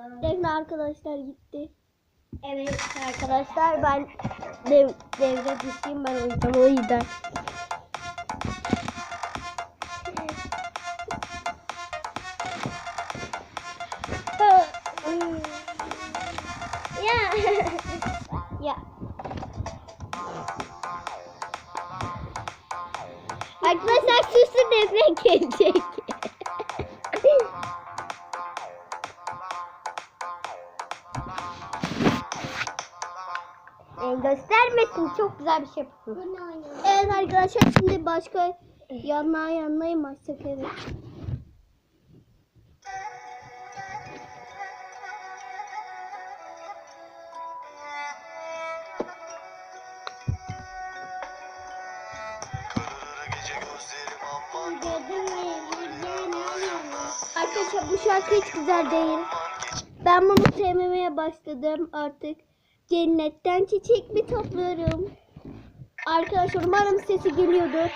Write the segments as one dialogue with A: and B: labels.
A: Şimdi arkadaşlar gitti. Evet arkadaşlar ben dev, devre düşeyim ben oynayacağım o yüzden. Ya. ya. Arkadaşlar süslü devre gelecek. E, göstermesin çok güzel bir şey yapıyor. Evet arkadaşlar şimdi başka yanına mı açsak evet. Arkadaşlar bu şarkı hiç güzel değil. Ben bunu sevmemeye başladım artık. Cennetten çiçek mi topluyorum? Arkadaşlar umarım sesi geliyordur.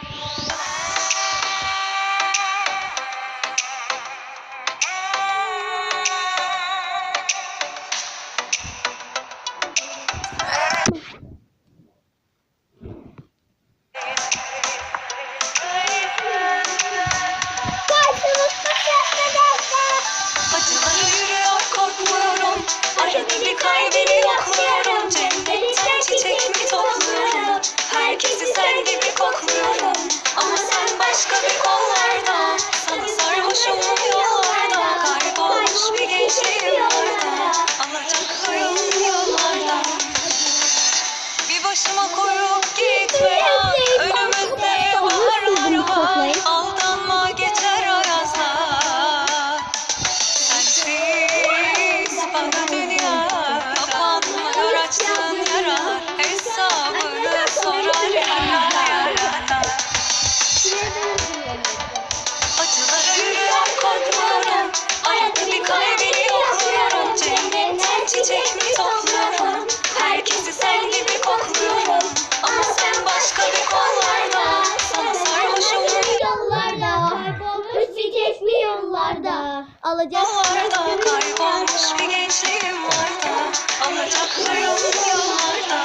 A: Alacak.
B: Yollarda kaybolmuş bir gençliğim vardı Alacaklıyım yollarda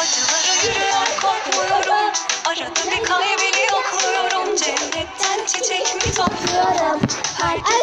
B: Acılara yürüyor korkmuyorum. Arada bir kalbini yokluyorum. Cennetten çiçek mi topluyorum? Herkesi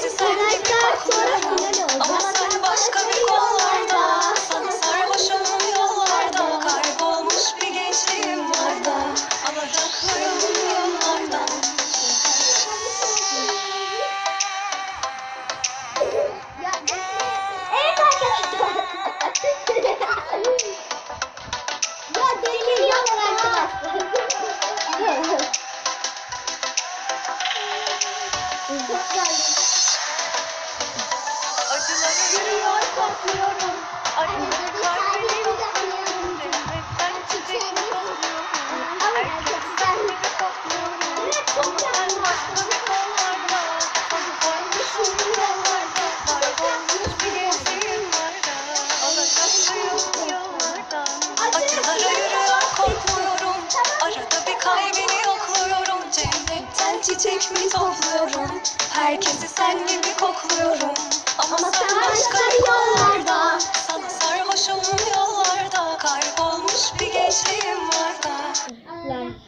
B: Herkesi sen gibi kokluyorum. Ama sen başka bir kollarda Sana sarhoşum yollarda Kaybolmuş bir gençliğim vardı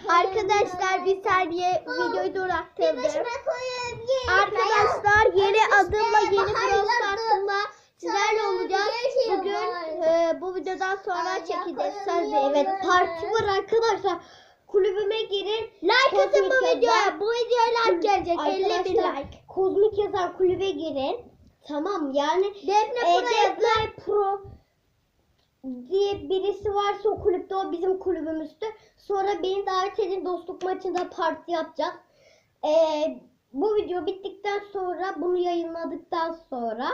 A: Arkadaşlar bir saniye. Videoyu duraktırdım. Arkadaşlar yeni adımla yeni prostartımla sizlerle olacağız. Bugün e, bu videodan sonra çekeceğiz. Söz evet parti var arkadaşlar. Kulübüme girin. Like atın bu videoya. Bu videoya like gelecek. 50 bin like. Kozmik yazan kulübe girin. Tamam yani Defne Pro, Defne Pro diye birisi varsa o kulüpte o bizim kulübümüzdü. Sonra beni davet edin dostluk maçında parti yapacağız. Ee, bu video bittikten sonra bunu yayınladıktan sonra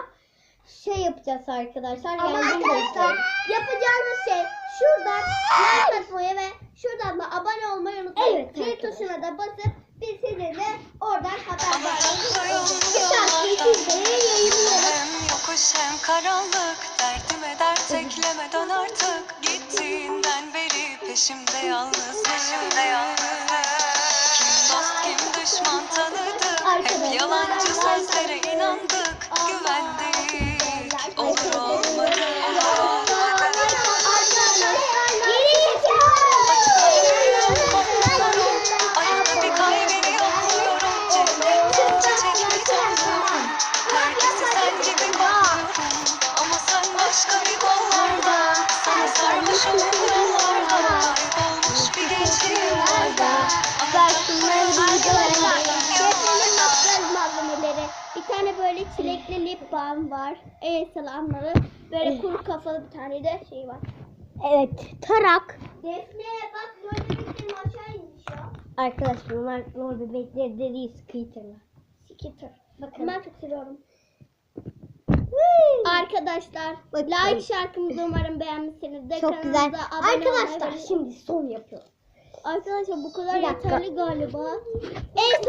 A: şey yapacağız arkadaşlar.
C: Ama arkadaşlar,
A: yapacağınız şey şuradan like atmayı ve şuradan da abone olmayı unutmayın.
C: Evet
A: Zil tuşuna da basıp biz sizinle oradan haberdar. Bu şarkıyı sizlere
B: hem karanlık Derdime dert eklemeden artık. Gittiğinden beri peşimde yalnızım Peşimde yalnızım. Kim dost kim düşman tanıdık. Hep yalancı sözlere inandık. Güvendik
A: böyle çilekli lip balm var. El salamları. Böyle kuru kafalı bir tane de şey var.
C: Evet, tarak.
A: Defne bak böyle bir film aşağı inmiş ya.
C: Arkadaşlar bunlar lor bebekleri de değil.
A: Skitter.
C: Bakın.
A: Ben çok seviyorum. Arkadaşlar
C: Bakın.
A: like şarkımızı umarım beğenmişsinizdir.
C: Çok güzel.
A: Abone olmayı
C: Arkadaşlar
A: ve-
C: şimdi son yapıyoruz.
A: Arkadaşlar bu kadar
C: Bir dakika.
A: yeterli galiba. En